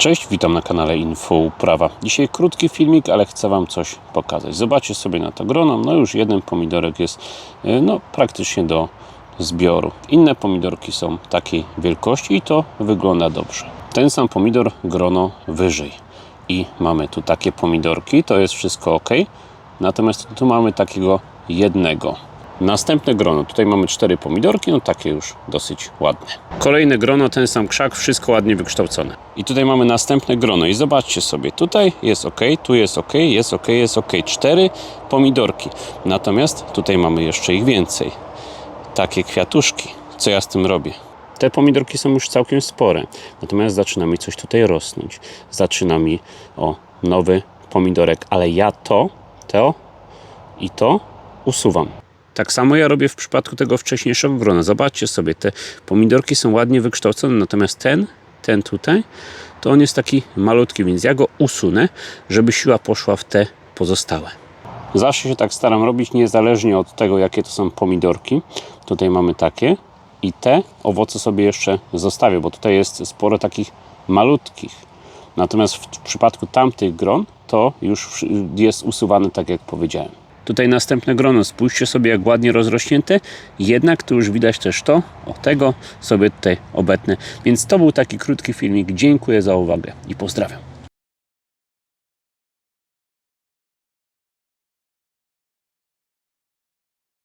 Cześć, witam na kanale Info Uprawa. Dzisiaj krótki filmik, ale chcę Wam coś pokazać. Zobaczcie sobie na to grono. No już jeden pomidorek jest e, no, praktycznie do zbioru. Inne pomidorki są takiej wielkości i to wygląda dobrze. Ten sam pomidor grono wyżej. I mamy tu takie pomidorki, to jest wszystko ok. Natomiast tu mamy takiego jednego. Następne grono. Tutaj mamy cztery pomidorki, no takie już dosyć ładne. Kolejne grono, ten sam krzak, wszystko ładnie wykształcone. I tutaj mamy następne grono i zobaczcie sobie, tutaj jest ok, tu jest ok, jest ok, jest ok. Cztery pomidorki. Natomiast tutaj mamy jeszcze ich więcej. Takie kwiatuszki. Co ja z tym robię? Te pomidorki są już całkiem spore, natomiast zaczyna mi coś tutaj rosnąć. Zaczyna mi o nowy pomidorek, ale ja to, to i to usuwam. Tak samo ja robię w przypadku tego wcześniejszego grona. Zobaczcie sobie, te pomidorki są ładnie wykształcone, natomiast ten, ten tutaj, to on jest taki malutki, więc ja go usunę, żeby siła poszła w te pozostałe. Zawsze się tak staram robić, niezależnie od tego, jakie to są pomidorki. Tutaj mamy takie i te owoce sobie jeszcze zostawię, bo tutaj jest sporo takich malutkich. Natomiast w przypadku tamtych gron to już jest usuwane tak, jak powiedziałem. Tutaj następne grono, spójrzcie sobie jak ładnie rozrośnięte, jednak tu już widać też to, o tego sobie tutaj obetnę. Więc to był taki krótki filmik, dziękuję za uwagę i pozdrawiam.